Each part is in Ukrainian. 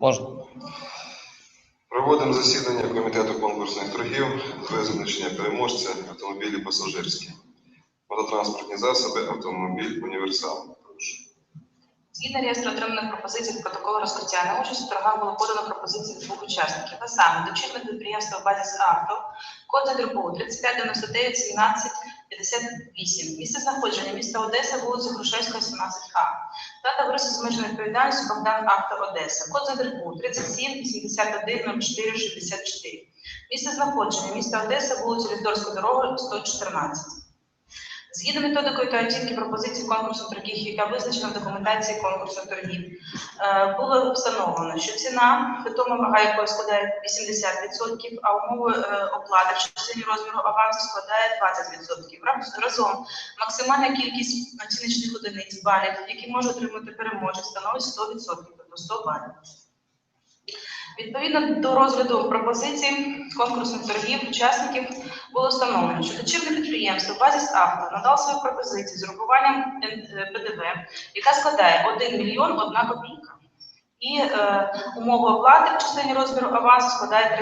Можна. Проводимо засідання комітету конкурсних торгів з визначення переможця автомобілі пасажирські. Мототранспортні засоби, автомобіль універсал. Прошу. Згідно реєстру отриманих пропозицій протоколу розкриття на участь у торгах було подано пропозиції двох учасників, а саме дочірне підприємство Базіс Авто, код ЗДРБУ 3599 17 58, місце знаходження міста Одеса, вулиця Грушевська, 17А, та товариство зміжної відповідальності Богдан Авто Одеса, код ЗДРБУ 37 81 04 64, місце знаходження. Місто Одеса, вулиця Лідорська дорога, 114. Згідно методикою та оцінки пропозицій конкурсу торгів, яка визначена в документації конкурсу торгів, е, було встановлено, що ціна питома вага якої складає 80%, а умови е, оплати в частині розміру авансу складає 20%. Раз- Разом максимальна кількість оціночних одиниць балів, які може отримати переможець, становить 100%, тобто 100 балів. Відповідно до розгляду пропозицій конкурсних торгів учасників було встановлено, що дочірне підприємство Базіс Авто надало свою пропозицію з урахуванням е, ПДВ, яка складає 1 мільйон 1 копійка. І е, умови оплати в частині розміру авансу складає 30%.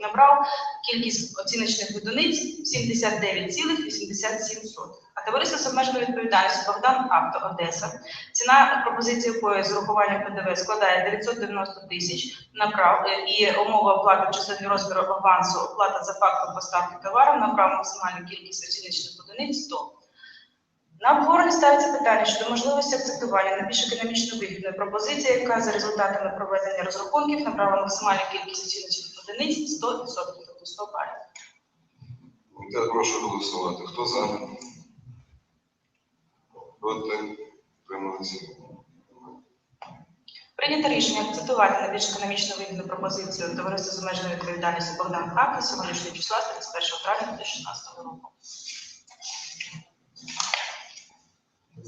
Набрав кількість оціночних одиниць 79,87. А товариство з обмеженою відповідальністю Богдан Авто Одеса, ціна пропозиції якої з урахуванням ПДВ складає 990 тисяч, направ е, і умова оплати в частині розміру авансу, оплата за фактом поставки товару, набрав максимальну кількість оціночних одиниць 100. На обговоренні ставиться питання щодо можливості акцептування найбільш економічно вигідної пропозиції, яка за результатами проведення розрахунків набрала максимальну кількість оціночних одиниць 100%, тобто 100 балів. Комітет прошу голосувати. Хто за? Проти? Трималися? Прийнято рішення акцептувати найбільш економічно вигідну пропозицію товариства з обмеженою відповідальністю Богдан Хак сьогоднішнього числа 31 травня 2016 року.